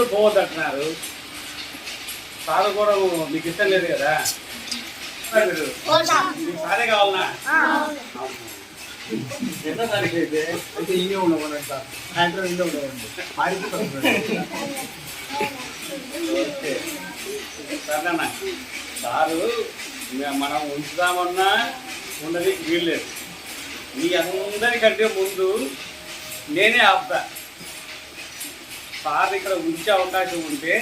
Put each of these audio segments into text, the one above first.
అందరూ పోవద్దంటున్నారు. సార్ కూడా మీకు ఇష్టం లేదు కదా? మీరు మీకు సారే కావాలనా? ఎన్నో తారీఖు అయితే అయితే ఇవే ఉండమని సార్. సాయంత్రం ఇంట్లో ఉండవండి పారిపోతాం ఓకే. సరేనా? సారు మనం ఉంచుదామన్నా ఉండదు వీల్లేదు. మీ అందరికంటే ముందు నేనే ఆపుతా. సార్ ఇక్కడ ఉంచే అవకాశం ఉంటే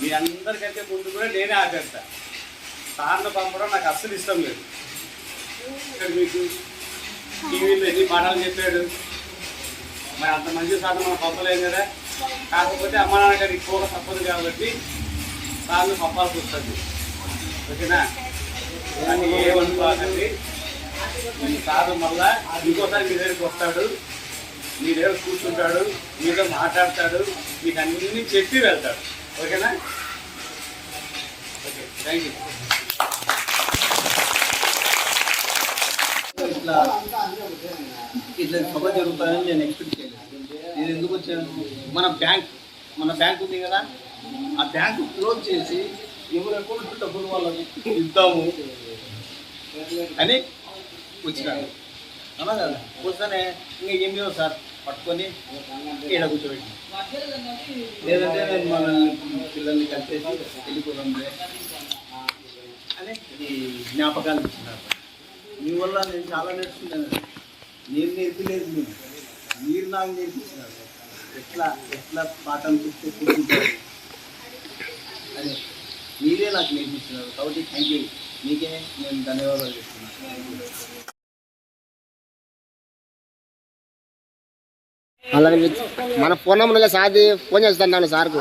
మీ అందరికంటే ముందు కూడా నేనే ఆపేస్తా. సార్ను పంపడం నాకు అస్సలు ఇష్టం లేదు. ఇక్కడ మీకు టీవీలో ఎన్ని పాఠాలు చెప్పాడు? మరి అంత మంచి సార్ మనం పంపలేం కదా? కాకపోతే అమ్మ నాన్నగారికి పోక తప్పదు కాబట్టి సార్లు పంపాల్సి వస్తుంది. ఓకేనా? కానీ ఏమనుకోకండి సార్ మళ్ళా ఇంకోసారి మీ దగ్గరికి వస్తాడు. మీ దగ్గర కూర్చుంటాడు మీతో మాట్లాడతాడు మీకు అన్ని చెప్పి వెళ్తాడు ఓకేనా? ఓకే థ్యాంక్ యూ ఇట్లా ఇట్లా సభ జరుగుతాయని నేను ఎక్స్పెక్ట్ చేయలేదు. నేను ఎందుకు వచ్చాను? మన బ్యాంక్ మన బ్యాంక్ ఉంది కదా ఆ బ్యాంకు క్లోజ్ చేసి ఎవరు అకౌంట్ డబ్బులు వాళ్ళకి ఇద్దాము అని వచ్చినాను. అవునా కదా? వస్తానే ఇంకా ఏం లేవు సార్? పట్టుకొని ఈడ కూర్చోబెట్టి లేదంటే నేను మన పిల్లల్ని కలిపేసి వెళ్ళిపోదాం అని ఈ జ్ఞాపకాలు ఇచ్చినారు. మీ వల్ల నేను చాలా నేర్చుకున్నాను. నేను నేర్పలేదు మీరు మీరు నాకు నేర్పించినారు. ఎట్లా ఎట్లా పాఠం చెప్తే కూర్చుంటారు? అని మీరే నాకు నేర్పించినారు. కాబట్టి థ్యాంక్ యూ మీకే నేను ధన్యవాదాలు చెప్తున్నాను. అలాగే మన ఫోన్ నెంబర్ సార్ది ఫోన్ చేస్తాను సార్కు.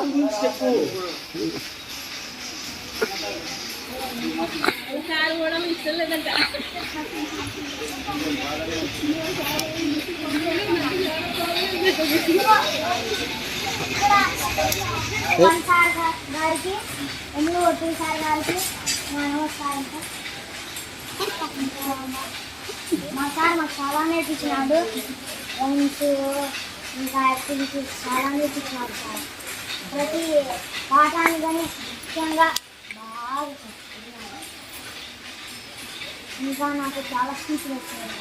మా సార్ మాకు చాలా నేర్పించినాడు. ఇంకా యాక్టివిటీస్ చాలా నేర్పించినాడు సార్ ప్రతి పాఠాన్ని కానీ ముఖ్యంగా బాగా చెప్తున్నాడు ఇంకా నాకు చాలా స్పీచ్లు వచ్చాయి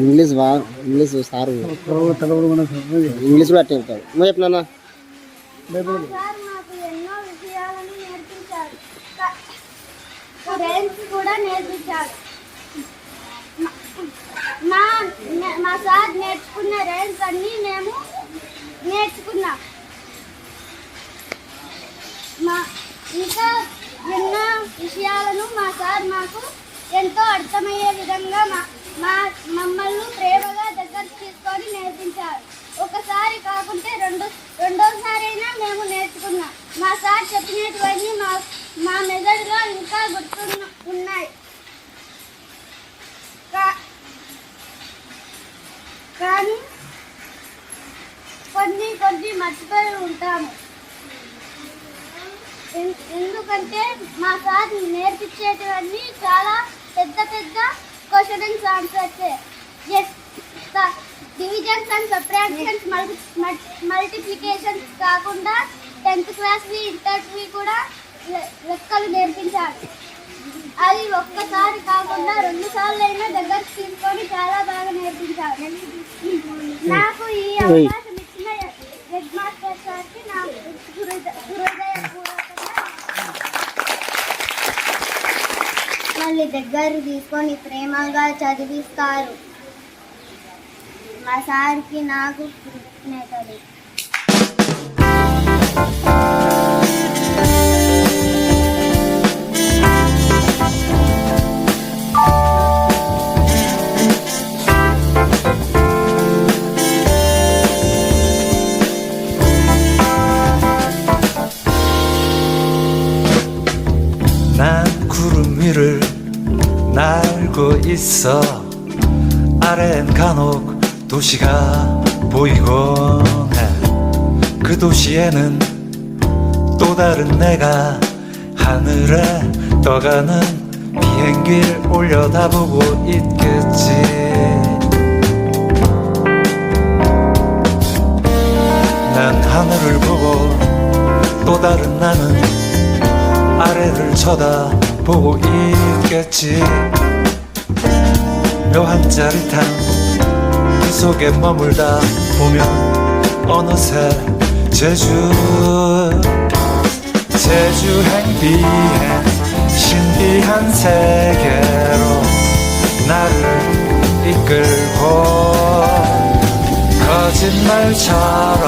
ఇంగ్లీష్ బా ఇంగ్లీష్ సార్ ఇంగ్లీష్ కూడా అట్టే చెప్తాడు నువ్వు చెప్పినా డ్యాన్స్ కూడా నేర్పించారు. మా మా సార్ నేర్చుకున్న డ్యాన్స్ అన్నీ మేము నేర్చుకున్నాం. మా ఇంకా ఎన్నో విషయాలను మా సార్ మాకు ఎంతో అర్థమయ్యే విధంగా మా మా మమ్మల్ని ప్రేమగా దగ్గర తీసుకొని నేర్పించారు. ఒకసారి కాకుంటే రెండు రెండోసారి అయినా మేము నేర్చుకున్నాం. మా సార్ చెప్పినటువంటి మా మా మెదడులో ఇంకా గుర్తు ఉన్నాయి. కానీ కొన్ని కొన్ని మర్చిపోయి ఉంటాము. ఎందుకంటే మా సార్ నేర్పించేటివన్నీ చాలా పెద్ద పెద్ద questions answers divisions and subtractions multiplications కాకుండా టెన్త్ క్లాస్ ఇంటర్వి కూడా లెక్కలు నేర్పించాడు అది ఒక్కసారి కాకుండా రెండు సార్లు అయినా దగ్గర తీసుకొని చాలా బాగా నేర్పించాడు నాకు ఈ అవకాశం ఇచ్చిన హెడ్ మాస్టర్ సార్కి నాకు మళ్ళీ దగ్గర తీసుకొని ప్రేమగా చదివిస్తారు. మా సార్కి నాకు కృతజ్ఞతలు. 있어. 아래엔 간혹 도시가 보이고 그 도시에는 또 다른 내가 하늘에 떠가는 비행기를 올려다보고 있겠지. 난 하늘을 보고 또 다른 나는 아래를 쳐다보고 있겠지. 묘한 짜릿함 그 속에 머물다 보면 어느새 제주 제주 행 비행 신비한 세계로 나를 이끌고 거짓말처럼